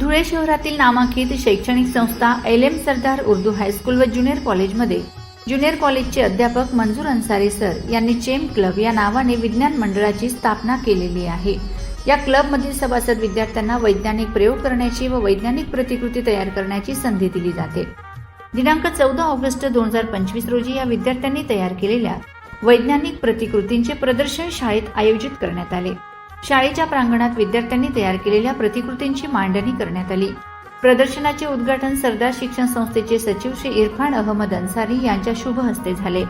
धुळे शहरातील नामांकित शैक्षणिक संस्था L M Sardar Urdu high school व ज्युनियर कॉलेजमध्ये. ज्युनियर कॉलेजचे अध्यापक मंजूर अन्सारी सर यांनी चेम क्लब या नावाने विज्ञान मंडळाची स्थापना केलेली आहे. या क्लबमधील सभासद विद्यार्थ्यांना वैज्ञानिक प्रयोग करण्याची व वैज्ञानिक प्रतिकृती तयार करण्याची संधी दिली जाते. दिनांक चौदा ऑगस्ट दोन हजार पंचवीस रोजी या विद्यार्थ्यांनी तयार केलेल्या वैज्ञानिक प्रतिकृतींचे प्रदर्शन शाळेत आयोजित करण्यात आले. शाळेच्या प्रांगणात विद्यार्थ्यांनी तयार केलेल्या प्रतिकृतींची मांडणी करण्यात आली. प्रदर्शनाचे उद्घाटन सरदार शिक्षण संस्थेचे सचिव श्री इरफान अहमद अन्सारी यांच्या शुभ हस्ते झाले.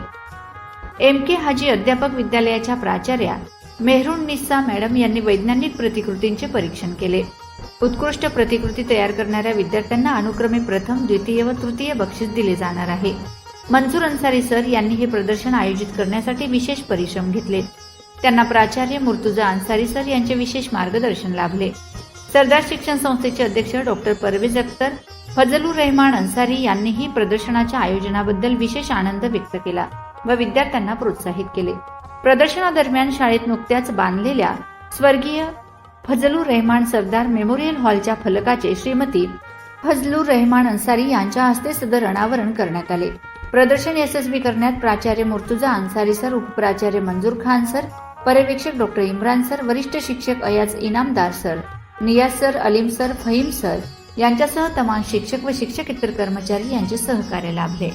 एम के हाजी अध्यापक विद्यालयाच्या प्राचार्या मेहरून निस्सा मॅडम यांनी वैज्ञानिक प्रतिकृतींचे परीक्षण केले. उत्कृष्ट प्रतिकृती तयार करणाऱ्या विद्यार्थ्यांना अनुक्रमे प्रथम द्वितीय व तृतीय बक्षीस दिले जाणार आहे. मंजूर अन्सारी सर यांनी हे प्रदर्शन आयोजित करण्यासाठी विशेष परिश्रम घेतले. त्यांना प्राचार्य मुर्तुजा अन्सारी सर यांचे विशेष मार्गदर्शन लाभले. सरदार शिक्षण संस्थेचे अध्यक्ष डॉक्टर परवेज अख्तर फजलुर रहमान अन्सारी यांनीही प्रदर्शनाच्या आयोजनाबद्दल विशेष आनंद व्यक्त केला व विद्यार्थ्यांना प्रोत्साहित केले. प्रदर्शनादरम्यान शाळेत नुकत्याच बांधलेल्या स्वर्गीय फजलुर रहमान सरदार मेमोरियल हॉलच्या फलकाचे श्रीमती फजलुर रहमान अन्सारी यांच्या हस्ते सदर अनावरण करण्यात आले. प्रदर्शन यशस्वी करण्यात प्राचार्य मुर्तुजा अन्सारी सर उपप्राचार्य मंजूर खान सर पर्यवेक्षक डॉक्टर इम्रान सर वरिष्ठ शिक्षक Ayaz Inamdar sir Niyaz sir Aleem sir Faheem sir यांच्यासह तमाम शिक्षक व शिक्षकेतर कर्मचारी यांचे सहकार्य लाभले.